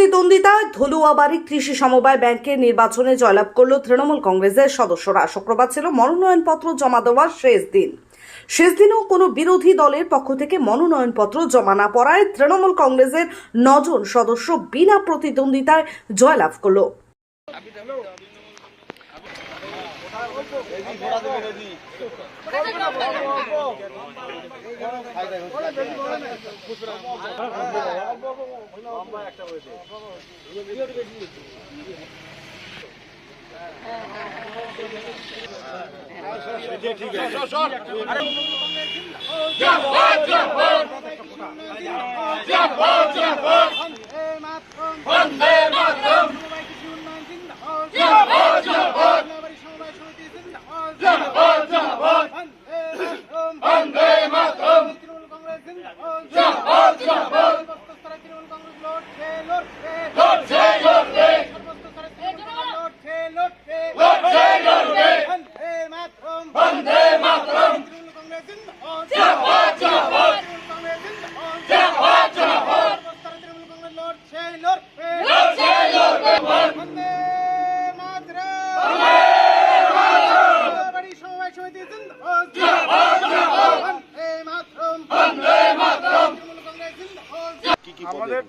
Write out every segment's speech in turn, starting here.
প্রতিদ্বন্দ্বিতায় ধলুয়াবাড়ি কৃষি সমবায় ব্যাংকের নির্বাচনে জয়লাভ করল তৃণমূল কংগ্রেসের সদস্যরা। শুক্রবার ছিল মনোনয়নপত্র জমা দেওয়ার শেষ দিন। শেষ দিনেও কোনো বিরোধী দলের পক্ষ থেকে মনোনয়নপত্র জমা না পড়ায় তৃণমূল কংগ্রেসের নজন সদস্য বিনা প্রতিদ্বন্দ্বিতায় জয়লাভ করল। বন্দে মাতরম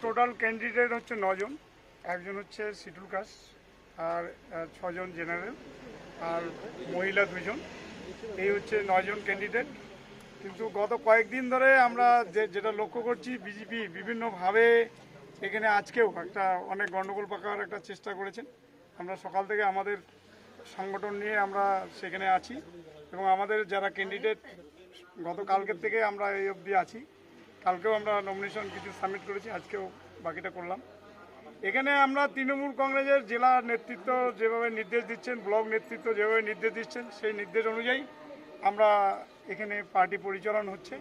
টোটাল ক্যান্ডিডেট হচ্ছে নজন। একজন হচ্ছে সিটুল কাস আর ছজন জেনারেল আর মহিলা দুজন। এই হচ্ছে নজন ক্যান্ডিডেট। কিন্তু গত কয়েকদিন ধরে আমরা যে, যেটা লক্ষ্য করছি, বিজেপি বিভিন্নভাবে এখানে আজকেও একটা অনেক গণ্ডগোল পাকার একটা চেষ্টা করেছেন। আমরা সকাল থেকে আমাদের সংগঠন নিয়ে আমরা সেখানে আছি এবং আমাদের যারা ক্যান্ডিডেট গতকালকের থেকে আমরা এই অবধি আছি। কালকেও আমরা নমিনেশন কিছু সাবমিট করেছি, আজকেও বাকিটা করলাম। এখানে আমরা তৃণমূল কংগ্রেসের জেলা নেতৃত্ব যেভাবে নির্দেশ দিচ্ছেন, ব্লক নেতৃত্ব যেভাবে নির্দেশ দিচ্ছেন, সেই নির্দেশ অনুযায়ী আমরা এখানে পার্টি পরিচালন হচ্ছে।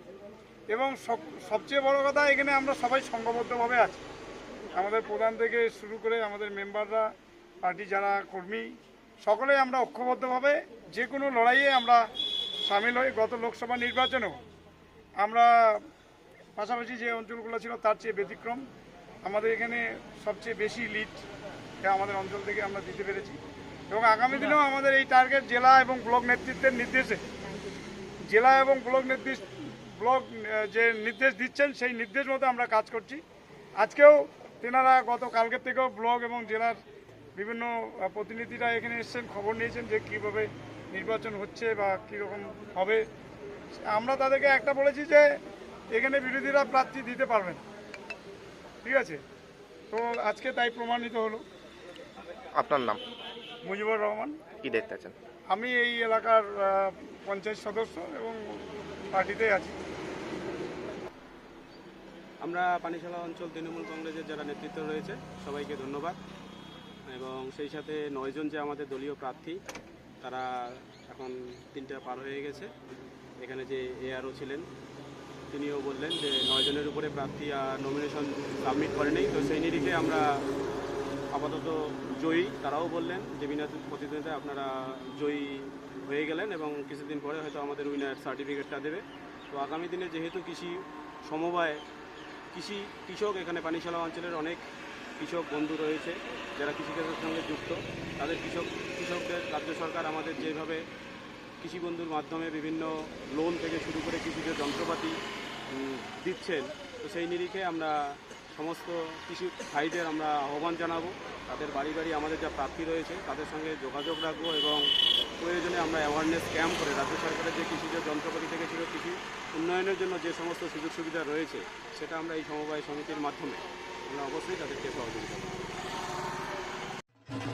এবং সবচেয়ে বড় কথা, এখানে আমরা সবাই সংঘবদ্ধভাবে আছি। আমাদের প্রধান থেকে শুরু করে আমাদের মেম্বাররা, পার্টি যারা কর্মী সকলেই আমরা ঐক্যবদ্ধভাবে যে কোনো লড়াইয়ে আমরা সামিল হই। গত লোকসভা নির্বাচনেও আমরা পাশাপাশি যে অঞ্চলগুলো ছিল তার চেয়ে ব্যতিক্রম। আমাদের এখানে সবচেয়ে বেশি লিড আমাদের অঞ্চল থেকে আমরা দিতে পেরেছি। এবং আগামী দিনেও আমাদের এই টার্গেট জেলা এবং ব্লক নেতৃত্বের নির্দেশে, জেলা এবং ব্লক নির্দেশ ব্লক যে নির্দেশ দিচ্ছেন সেই নির্দেশ মতো আমরা কাজ করছি। আজকেও তেনারা গত কালকের থেকেও ব্লক এবং জেলার বিভিন্ন প্রতিনিধিরা এখানে এসেছেন, খবর নিয়েছেন যে কীভাবে নির্বাচন হচ্ছে বা কীরকম হবে। আমরা তাদেরকে একটা বলেছি যে এখানে বিরোধীরা প্রার্থী দিতে পারবেন ঠিক আছে? তো আজকে তাই প্রমাণিত হলো। আপনার নাম? মুজিবুর রহমান। কি দেখতে আছেন? আমি এই এলাকার পঞ্চায়েত সদস্য এবং পার্টিতে আছি। আমরা পানিশালা অঞ্চল তৃণমূল কংগ্রেসের যারা নেতৃত্ব রয়েছে সবাইকে ধন্যবাদ। এবং সেই সাথে নয়জন যে আমাদের দলীয় প্রার্থী তারা এখন তিনটা পার হয়ে গেছে। এখানে যে এআরও ছিলেন তিনিও বললেন যে নয়জনের উপরে প্রার্থী আর নমিনেশন সাবমিট করেনি তো সেই নিরিখে আমরা আপাতত জয়ী। তারাও বললেন যে বিনা প্রতিদ্বন্দ্বিতায় আপনারা জয়ী হয়ে গেলেন এবং কিছুদিন পরে হয়তো আমাদের উইনার সার্টিফিকেটটা দেবে। তো আগামী দিনে যেহেতু কৃষি সমবায়, কৃষি কৃষক, এখানে পানিশালা অঞ্চলের অনেক কৃষক বন্ধু রয়েছে, যারা কৃষিকাজের সঙ্গে যুক্ত। তাদের কৃষক কৃষকদের রাজ্য সরকার আমাদের যেভাবে কৃষি বন্ধুর মাধ্যমে বিভিন্ন লোন থেকে শুরু করে কৃষিজ যন্ত্রপাতি দিচ্ছেন। তো সেই নিরিখে আমরা সমস্ত কৃষি ভাইদের আমরা আহ্বান জানাব। তাদের বাড়ি বাড়ি আমাদের যা প্রার্থী রয়েছে, তাদের সঙ্গে যোগাযোগ রাখব এবং প্রয়োজনে আমরা অ্যাওয়ারনেস ক্যাম্প করে রাজ্য সরকারের যে কৃষিজ যন্ত্রপাতি থেকে ছিল কৃষি উন্নয়নের জন্য যে সমস্ত সুযোগ সুবিধা রয়েছে, সেটা আমরা এই সমবায় সমিতির মাধ্যমে আমরা অবশ্যই তাদেরকে সহযোগিতা করব।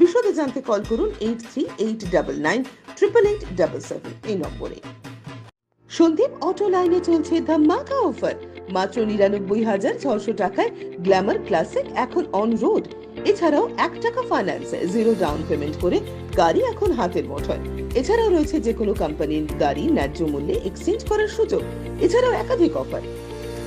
বিশদে জানতে কল করুন eight three eight double nine triple eight double seven এই নম্বরে। সন্দীপ অটো লাইনে চলছে ধামাকা অফার। মাত্র নিরানব্বই হাজার ছশো টাকায় গ্ল্যামার ক্লাসিক এখন অন রোড এছাড়াও এক টাকা ফাইন্যান্সে জিরো ডাউন পেমেন্ট করে গাড়ি এখন হাতের মুঠোয়। এছাড়াও রয়েছে যে কোনো কোম্পানির গাড়ি ন্যায্য মূল্যে এক্সচেঞ্জ করার সুযোগ। এছাড়াও একাধিক অফার